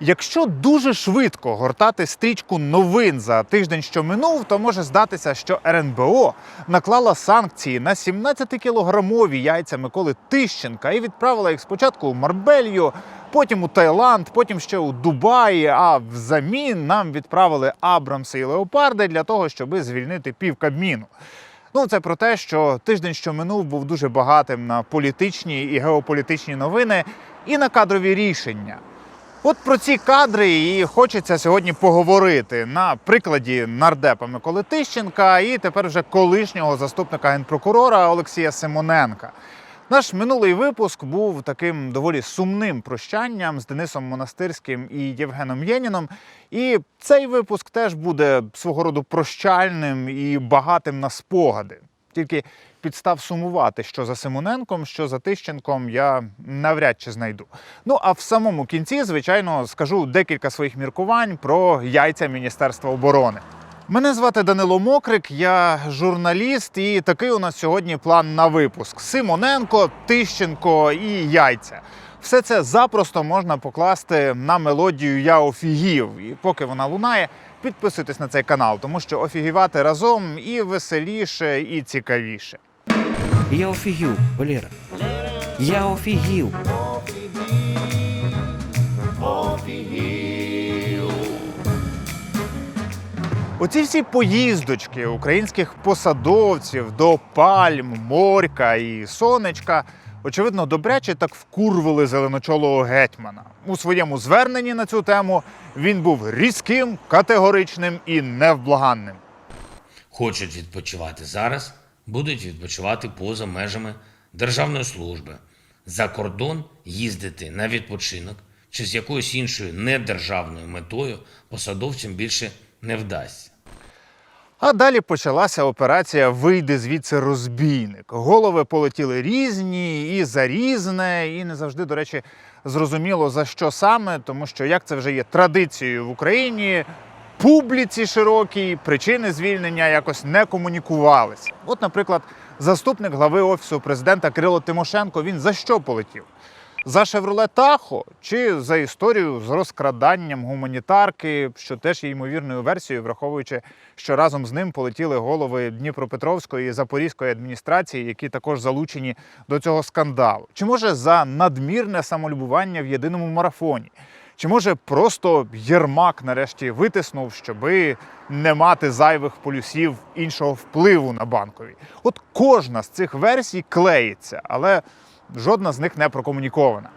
Якщо дуже швидко гортати стрічку новин за тиждень, що минув, то може здатися, що РНБО наклала санкції на 17-кілограмові яйця Миколи Тищенка і відправила їх спочатку у Марбелью, потім у Таїланд, потім ще у Дубаї. А взамін нам відправили Абрамси і Леопарди для того, щоб звільнити пів Кабміну. Ну, це про те, що тиждень, що минув, був дуже багатим на політичні і геополітичні новини і на кадрові рішення. От про ці кадри і хочеться сьогодні поговорити на прикладі нардепа Миколи Тищенка і тепер вже колишнього заступника генпрокурора Олексія Симоненка. Наш минулий випуск був таким доволі сумним прощанням з Денисом Монастирським і Євгеном Єніном. І цей випуск теж буде свого роду прощальним і багатим на спогади. Тільки підстав сумувати, що за Симоненком, що за Тищенком я навряд чи знайду. Ну а в самому кінці, звичайно, скажу декілька своїх міркувань про яйця Міністерства оборони. Мене звати Данило Мокрик, я журналіст, і такий у нас сьогодні план на випуск: Симоненко, Тищенко і яйця. Все це запросто можна покласти на мелодію Я офігів. І поки вона лунає, підписуйтесь на цей канал, тому що офігівати разом і веселіше, і цікавіше. Я офігів, Валера. Я офігів. Оці всі поїздочки українських посадовців до пальм, морька і сонечка, очевидно, добряче так вкурвили зеленочолого гетьмана. У своєму зверненні на цю тему він був різким, категоричним і невблаганним. Хочуть відпочивати зараз, будуть відпочивати поза межами державної служби. За кордон їздити на відпочинок чи з якоюсь іншою недержавною метою посадовцям більше не вдасться. А далі почалася операція Вийди звідси розбійник. Голови полетіли різні і за різне, і не завжди, до речі, зрозуміло за що саме, тому що як це вже є традицією в Україні, публіці широкій причини звільнення якось не комунікувалися. От, наприклад, заступник глави офісу президента Кирило Тимошенко він за що полетів? За Шевроле Тахо чи за історію з розкраданням гуманітарки, що теж є ймовірною версією, враховуючи, що разом з ним полетіли голови Дніпропетровської і Запорізької адміністрації, які також залучені до цього скандалу. Чи може за надмірне самолюбування в єдиному марафоні? Чи може просто Єрмак нарешті витиснув, щоби не мати зайвих полюсів іншого впливу на банкові? От кожна з цих версій клеїться, але жодна з них не прокомунікована.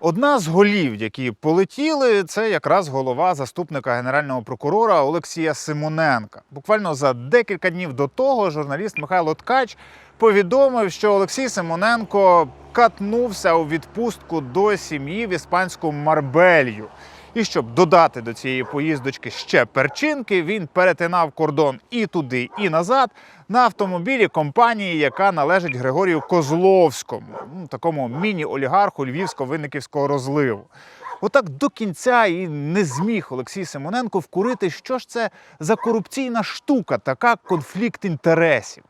Одна з голів, які полетіли, це якраз голова заступника генерального прокурора Олексія Симоненка. Буквально за декілька днів до того журналіст Михайло Ткач повідомив, що Олексій Симоненко катнувся у відпустку до сім'ї в іспанську Марбелью. І щоб додати до цієї поїздочки ще перчинки, він перетинав кордон і туди, і назад на автомобілі компанії, яка належить Григорію Козловському, ну, такому міні-олігарху львівсько-винниківського розливу. Отак до кінця і не зміг Олексій Симоненко вкурити, що ж це за корупційна штука, така конфлікт інтересів.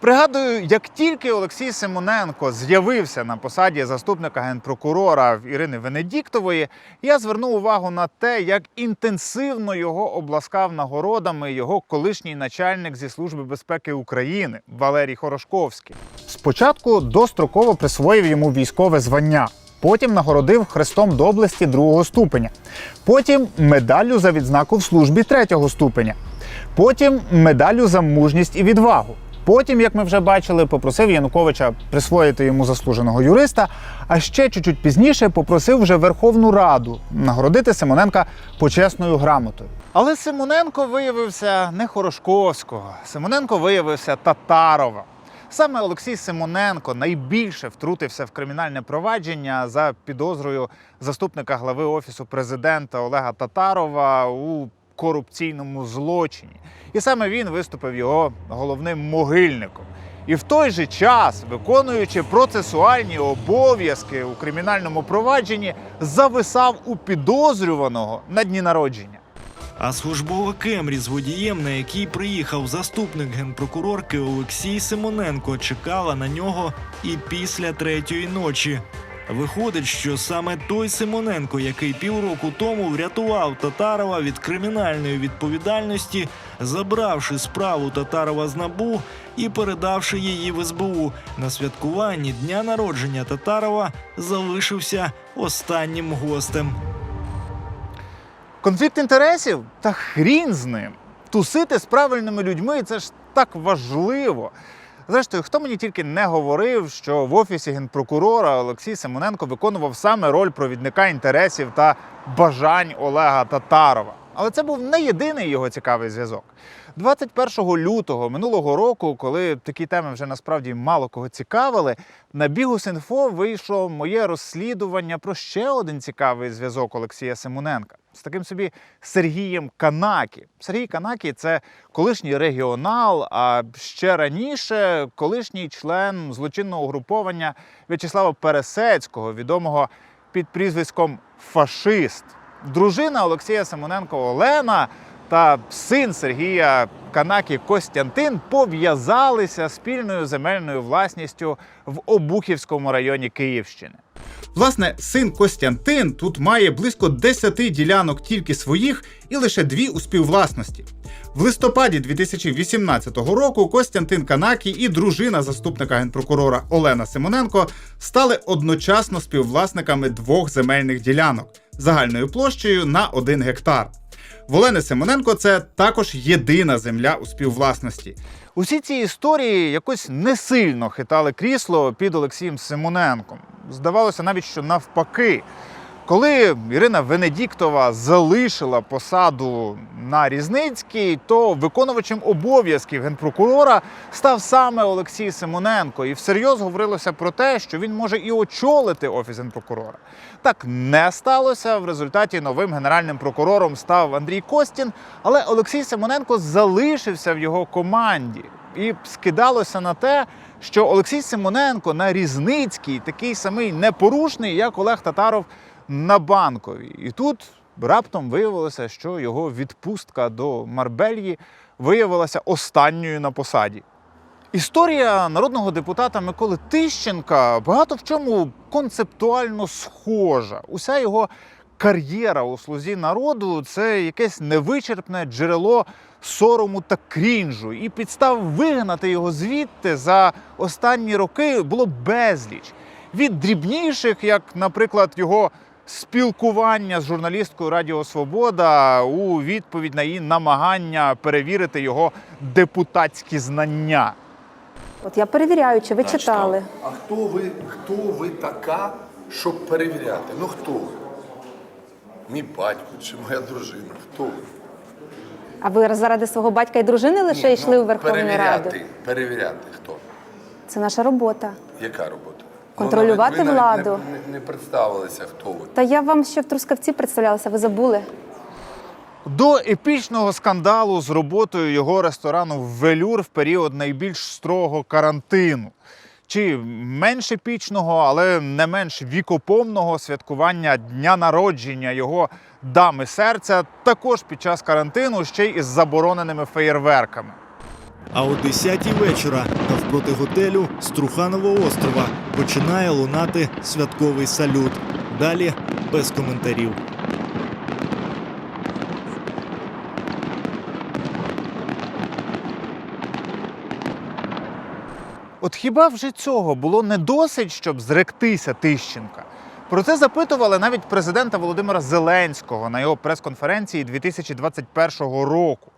Пригадую, як тільки Олексій Симоненко з'явився на посаді заступника генпрокурора Ірини Венедіктової, я звернув увагу на те, як інтенсивно його обласкав нагородами його колишній начальник зі Служби безпеки України Валерій Хорошковський. Спочатку достроково присвоїв йому військове звання. Потім нагородив хрестом доблесті другого ступеня. Потім медаллю за відзнаку в службі третього ступеня. Потім медаллю за мужність і відвагу. Потім, як ми вже бачили, попросив Януковича присвоїти йому заслуженого юриста. А ще чуть-чуть пізніше попросив вже Верховну Раду нагородити Симоненка почесною грамотою. Але Симоненко виявився не Хорошковського. Симоненко виявився Татарова. Саме Олексій Симоненко найбільше втрутився в кримінальне провадження за підозрою заступника глави офісу президента Олега Татарова у корупційному злочині. І саме він виступив його головним могильником. І в той же час, виконуючи процесуальні обов'язки у кримінальному провадженні, зависав у підозрюваного на дні народження. А службова Кемрі з водієм, на який приїхав заступник генпрокурорки Олексій Симоненко, чекала на нього і після третьої ночі. Виходить, що саме той Симоненко, який півроку тому врятував Татарова від кримінальної відповідальності, забравши справу Татарова з набу і передавши її в СБУ на святкуванні дня народження Татарова, залишився останнім гостем. Конфлікт інтересів? Та хрін з ним. Тусити з правильними людьми це ж так важливо. Зрештою, хто мені тільки не говорив, що в офісі генпрокурора Олексій Симоненко виконував саме роль провідника інтересів та бажань Олега Татарова. Але це був не єдиний його цікавий зв'язок. 21 лютого минулого року, коли такі теми вже насправді мало кого цікавили, на Бігус.Інфо вийшло моє розслідування про ще один цікавий зв'язок Олексія Симоненка з таким собі Сергієм Канакі. Сергій Канакі це колишній регіонал, а ще раніше колишній член злочинного угруповання В'ячеслава Пересецького, відомого під прізвиськом Фашист. Дружина Олексія Симоненко Олена та син Сергія Канакі Костянтин пов'язалися спільною земельною власністю в Обухівському районі Київщини. Власне, син Костянтин тут має близько 10 ділянок тільки своїх і лише дві у співвласності. В листопаді 2018 року Костянтин Канакі і дружина заступника генпрокурора Олена Симоненко стали одночасно співвласниками двох земельних ділянок загальною площею на 1 гектар. В Олени Симоненко це також єдина земля у співвласності. Усі ці історії якось не сильно хитали крісло під Олексієм Симоненком. Здавалося навіть, що навпаки. Коли Ірина Венедіктова залишила посаду на Різницькій, то виконувачем обов'язків генпрокурора став саме Олексій Симоненко, і всерйоз говорилося про те, що він може і очолити офіс генпрокурора. Так не сталося. В результаті новим генеральним прокурором став Андрій Костін, але Олексій Симоненко залишився в його команді. І скидалося на те, що Олексій Симоненко на Різницькій такий самий непорушний, як Олег Татаров на банковій. І тут раптом виявилося, що його відпустка до Марбельї виявилася останньою на посаді. Історія народного депутата Миколи Тищенка багато в чому концептуально схожа. Уся його кар'єра у слузі народу це якесь невичерпне джерело сорому та крінжу. І підстав вигнати його звідти за останні роки було безліч. Від дрібніших, як, наприклад, його спілкування з журналісткою Радіо Свобода у відповідь на її намагання перевірити його депутатські знання. От я перевіряю, чи ви Так, читали. А хто ви, хто ви така, щоб перевіряти? Ну хто ви? Мій батько чи моя дружина? Хто ви? А ви заради свого батька і дружини лише Ні, йшли ну, у Верховну перевіряти, Раду? Перевіряти хто? Це наша робота. Яка робота? Контролювати ви навіть владу. Не, не, не представилися, хто ви. Та я вам ще в Трускавці представлялася, ви забули. До епічного скандалу з роботою його ресторану Велюр в період найбільш строгого карантину. Чи менш епічного, але не менш вікопомного святкування дня народження його дами серця також під час карантину ще й із забороненими феєрверками. А о 10 вечора навпроти готелю з Труханового острова починає лунати святковий салют. Далі без коментарів. От хіба вже цього було не досить, щоб зректися Тищенка? Про це запитували навіть президента Володимира Зеленського на його прес-конференції 2021 року.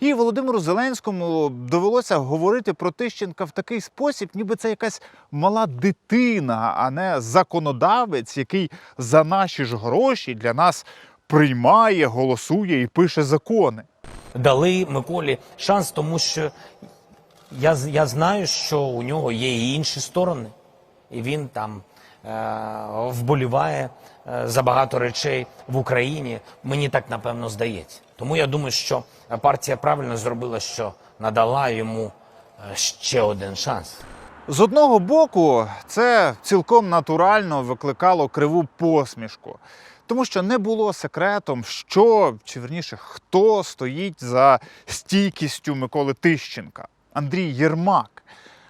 І Володимиру Зеленському довелося говорити про Тищенка в такий спосіб, ніби це якась мала дитина, а не законодавець, який за наші ж гроші для нас приймає, голосує і пише закони. дали Миколі шанс, тому що я, я знаю, що у нього є і інші сторони, і він там вболіває е, за багато речей в Україні. Мені так напевно здається. Тому я думаю, що партія правильно зробила, що надала йому е, ще один шанс. З одного боку, це цілком натурально викликало криву посмішку, тому що не було секретом, що чи верніше, хто стоїть за стійкістю Миколи Тищенка Андрій Єрмак.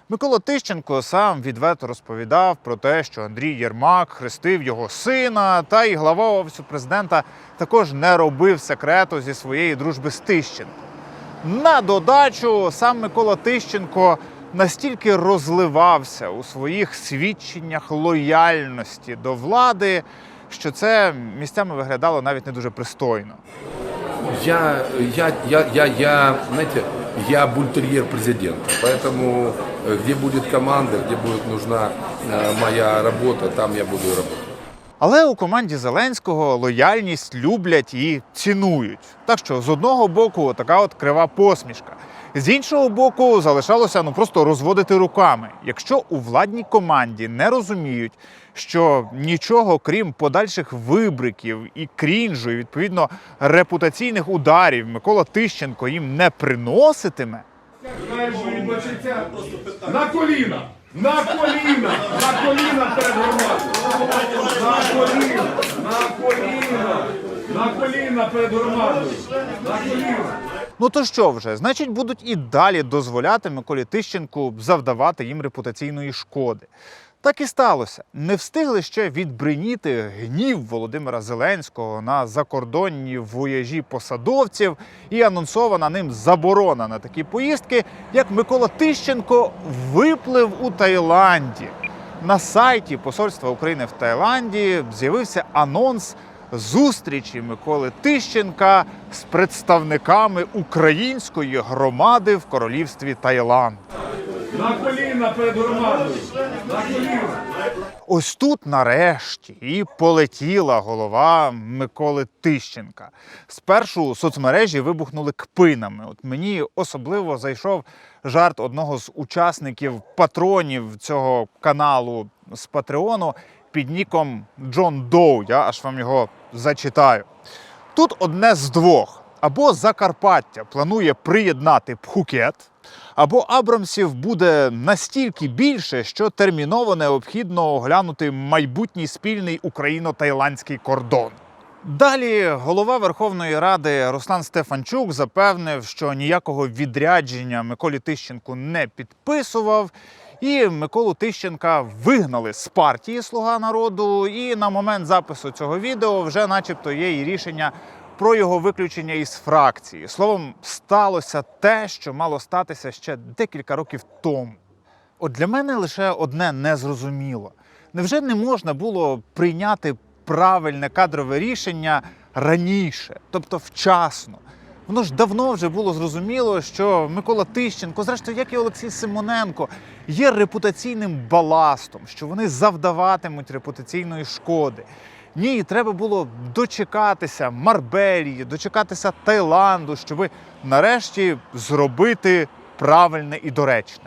Микола Тищенко сам відверто розповідав про те, що Андрій Єрмак хрестив його сина, та й глава офісу президента також не робив секрету зі своєї дружби з Тищенком. На додачу сам Микола Тищенко настільки розливався у своїх свідченнях лояльності до влади, що це місцями виглядало навіть не дуже пристойно. Я, я, я, я, я, знаете, я бультерьер президента, поэтому где будет команда, где будет нужна э, моя работа, там я буду работать. Але у команді Зеленського лояльність люблять і цінують. Так що з одного боку така от крива посмішка. З іншого боку, залишалося ну просто розводити руками. Якщо у владній команді не розуміють, що нічого крім подальших вибриків і крінжу, і відповідно репутаційних ударів Микола Тищенко їм не приноситиме, На коліна! На коліна! На коліна перед громадою! На коліна! На коліна! На коліна перед громадою! На коліна! Ну то що вже? Значить, будуть і далі дозволяти Миколі Тищенку завдавати їм репутаційної шкоди. Так і сталося. Не встигли ще відбриніти гнів Володимира Зеленського на закордонні вояжі посадовців і анонсована ним заборона на такі поїздки, як Микола Тищенко виплив у Таїланді. На сайті Посольства України в Таїланді з'явився анонс зустрічі Миколи Тищенка з представниками української громади в королівстві Таїланд. На коліна перед громадою! На коліна! Ось тут нарешті і полетіла голова Миколи Тищенка. Спершу соцмережі вибухнули кпинами. От мені особливо зайшов жарт одного з учасників патронів цього каналу з Патреону під ніком Джон Доу. Я аж вам його зачитаю. Тут одне з двох: або Закарпаття планує приєднати Пхукет, або Абрамсів буде настільки більше, що терміново необхідно оглянути майбутній спільний україно-тайландський кордон. Далі голова Верховної Ради Руслан Стефанчук запевнив, що ніякого відрядження Миколі Тищенку не підписував. І Миколу Тищенка вигнали з партії Слуга народу. І на момент запису цього відео вже, начебто, є і рішення про його виключення із фракції. Словом, сталося те, що мало статися ще декілька років тому. От для мене лише одне незрозуміло. Невже не можна було прийняти правильне кадрове рішення раніше, тобто вчасно? Воно ж давно вже було зрозуміло, що Микола Тищенко, зрештою, як і Олексій Симоненко, є репутаційним баластом, що вони завдаватимуть репутаційної шкоди. Ні, треба було дочекатися Марбелії, дочекатися Таїланду, щоби нарешті зробити правильне і доречне.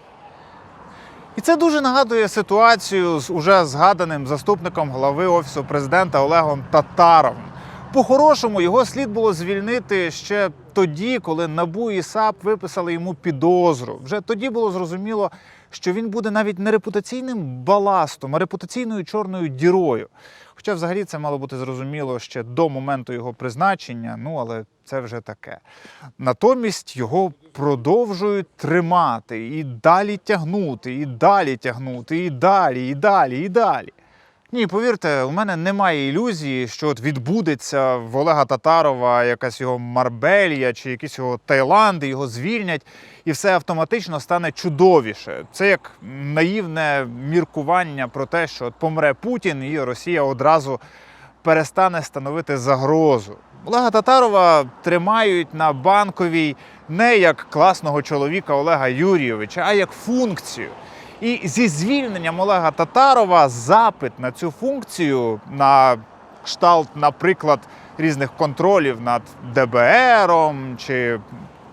І це дуже нагадує ситуацію з уже згаданим заступником глави офісу президента Олегом Татаровим. По-хорошому його слід було звільнити ще тоді, коли НАБУ і САП виписали йому підозру. Вже тоді було зрозуміло, що він буде навіть не репутаційним баластом, а репутаційною чорною дірою. Хоча взагалі це мало бути зрозуміло ще до моменту його призначення, ну але це вже таке. Натомість його продовжують тримати і далі тягнути, і далі тягнути, і далі, і далі, і далі. Ні, повірте, у мене немає ілюзії, що от відбудеться в Олега Татарова якась його Марбелія чи якийсь його Таїланд, його звільнять, і все автоматично стане чудовіше. Це як наївне міркування про те, що от помре Путін, і Росія одразу перестане становити загрозу. Олега Татарова тримають на банковій не як класного чоловіка Олега Юрійовича, а як функцію. І зі звільненням Олега Татарова запит на цю функцію, на кшталт, наприклад, різних контролів над ДБРом чи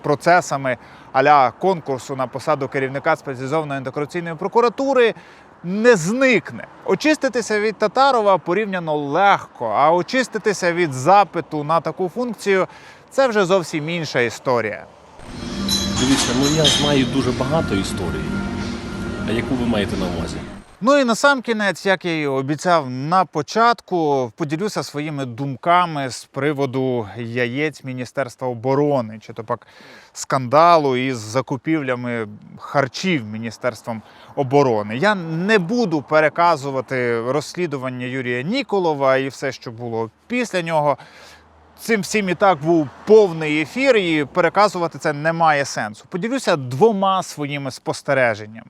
процесами аля конкурсу на посаду керівника спеціалізованої антикорупційної прокуратури. Не зникне. Очиститися від Татарова порівняно легко, а очиститися від запиту на таку функцію це вже зовсім інша історія. Дивіться, ну я знаю дуже багато історій. Яку ви маєте на увазі? Ну і на сам кінець, як я і обіцяв на початку, поділюся своїми думками з приводу яєць Міністерства оборони, чи то пак скандалу із закупівлями харчів Міністерством оборони. Я не буду переказувати розслідування Юрія Ніколова і все, що було після нього. Цим всім і так був повний ефір, і переказувати це не має сенсу. Поділюся двома своїми спостереженнями.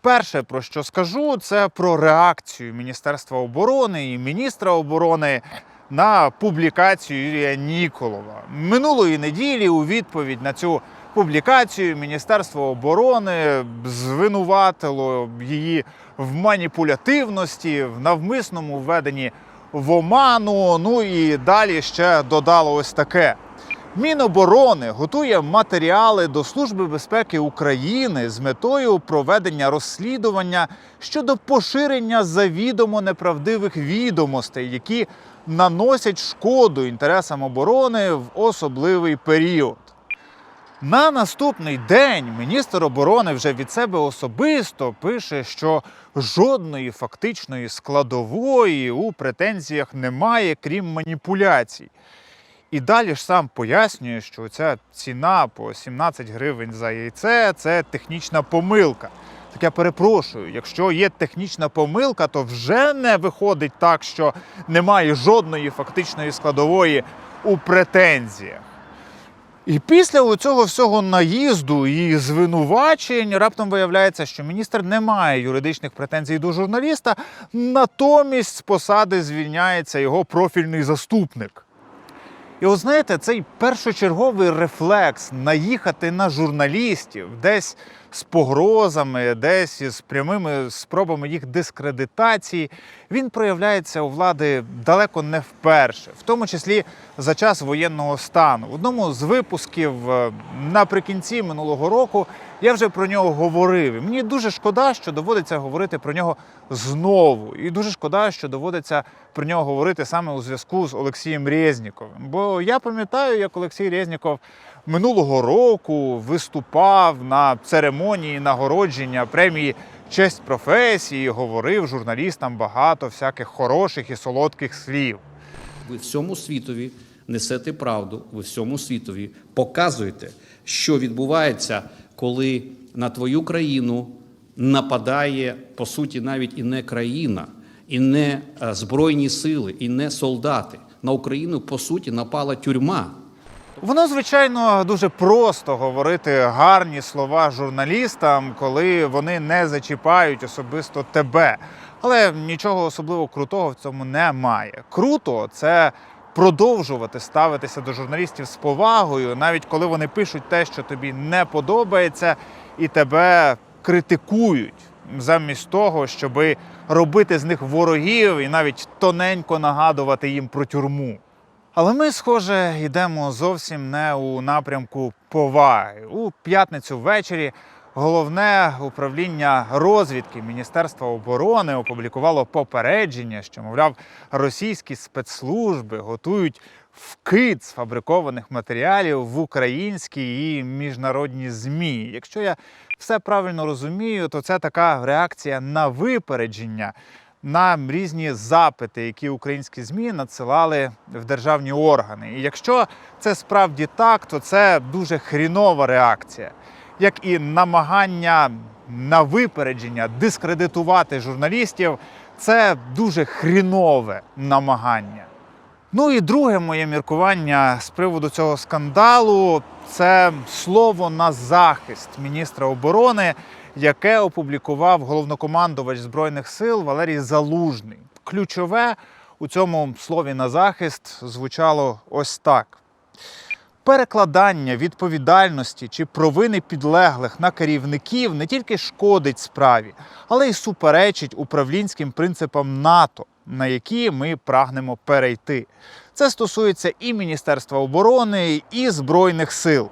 Перше, про що скажу, це про реакцію Міністерства оборони і міністра оборони на публікацію Юрія Ніколова. Минулої неділі у відповідь на цю публікацію Міністерство оборони звинуватило її в маніпулятивності, в навмисному введенні в оману. Ну і далі ще додало ось таке. Міноборони готує матеріали до Служби безпеки України з метою проведення розслідування щодо поширення завідомо неправдивих відомостей, які наносять шкоду інтересам оборони в особливий період. На наступний день міністр оборони вже від себе особисто пише, що жодної фактичної складової у претензіях немає, крім маніпуляцій. І далі ж сам пояснює, що ця ціна по 17 гривень за яйце це технічна помилка. Так я перепрошую, якщо є технічна помилка, то вже не виходить так, що немає жодної фактичної складової у претензіях. І після цього всього наїзду і звинувачень раптом виявляється, що міністр не має юридичних претензій до журналіста, натомість з посади звільняється його профільний заступник. І от знаєте, цей першочерговий рефлекс наїхати на журналістів десь з погрозами, десь із прямими спробами їх дискредитації, він проявляється у влади далеко не вперше, в тому числі за час воєнного стану. В одному з випусків е, наприкінці минулого року я вже про нього говорив. Мені дуже шкода, що доводиться говорити про нього знову. І дуже шкода, що доводиться про нього говорити саме у зв'язку з Олексієм Резніковим. Бо я пам'ятаю, як Олексій Резніков минулого року виступав на церемонії нагородження премії Честь професії, говорив журналістам багато всяких хороших і солодких слів. Ви всьому світові несете правду, ви всьому світові показуєте, що відбувається, коли на твою країну нападає по суті навіть і не країна, і не е, збройні сили, і не солдати. На Україну по суті напала тюрма. Воно, звичайно, дуже просто говорити гарні слова журналістам, коли вони не зачіпають особисто тебе. Але нічого особливо крутого в цьому немає. Круто це продовжувати ставитися до журналістів з повагою, навіть коли вони пишуть те, що тобі не подобається, і тебе критикують, замість того, щоби робити з них ворогів і навіть тоненько нагадувати їм про тюрму. Але ми, схоже, йдемо зовсім не у напрямку поваги. У п'ятницю ввечері головне управління розвідки Міністерства оборони опублікувало попередження, що, мовляв, російські спецслужби готують вкид сфабрикованих матеріалів в українські і міжнародні ЗМІ. Якщо я все правильно розумію, то це така реакція на випередження на різні запити, які українські ЗМІ надсилали в державні органи. І якщо це справді так, то це дуже хрінова реакція, як і намагання на випередження дискредитувати журналістів, це дуже хрінове намагання. Ну і друге моє міркування з приводу цього скандалу це слово на захист міністра оборони, яке опублікував головнокомандувач збройних сил Валерій Залужний. Ключове у цьому слові на захист звучало ось так: перекладання відповідальності чи провини підлеглих на керівників не тільки шкодить справі, але й суперечить управлінським принципам НАТО, на які ми прагнемо перейти. Це стосується і Міністерства оборони, і Збройних сил.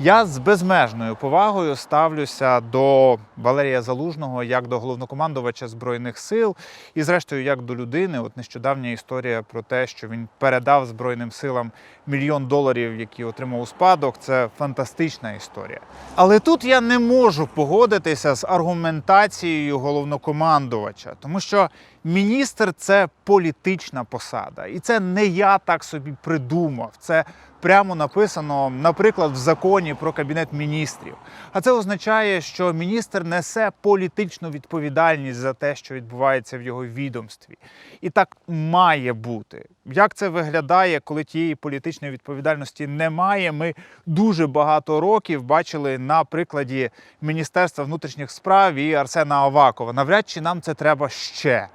Я з безмежною повагою ставлюся до Валерія Залужного як до головнокомандувача збройних сил, і, зрештою, як до людини. От нещодавня історія про те, що він передав Збройним силам мільйон доларів, які отримав у спадок. Це фантастична історія. Але тут я не можу погодитися з аргументацією головнокомандувача, тому що міністр це політична посада, і це не я так собі придумав. Це прямо написано, наприклад, в законі про кабінет міністрів. А це означає, що міністр несе політичну відповідальність за те, що відбувається в його відомстві. І так має бути. Як це виглядає, коли тієї політичної відповідальності немає? Ми дуже багато років бачили на прикладі Міністерства внутрішніх справ і Арсена Авакова. Навряд чи нам це треба ще.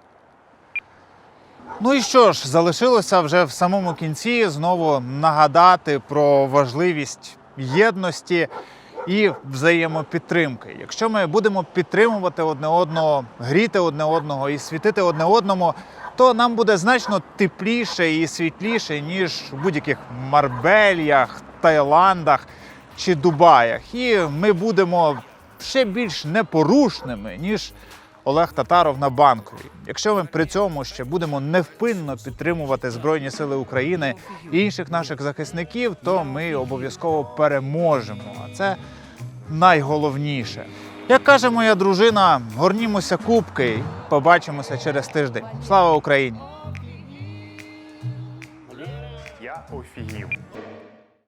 Ну і що ж, залишилося вже в самому кінці знову нагадати про важливість єдності і взаємопідтримки. Якщо ми будемо підтримувати одне одного, гріти одне одного і світити одне одному, то нам буде значно тепліше і світліше, ніж у будь-яких Марбельях, Таїландах чи Дубаях. І ми будемо ще більш непорушними, ніж Олег Татаров на банковій. Якщо ми при цьому ще будемо невпинно підтримувати Збройні Сили України і інших наших захисників, то ми обов'язково переможемо. А це найголовніше. Як каже моя дружина, горнімося кубки побачимося через тиждень. Слава Україні! Я офігів.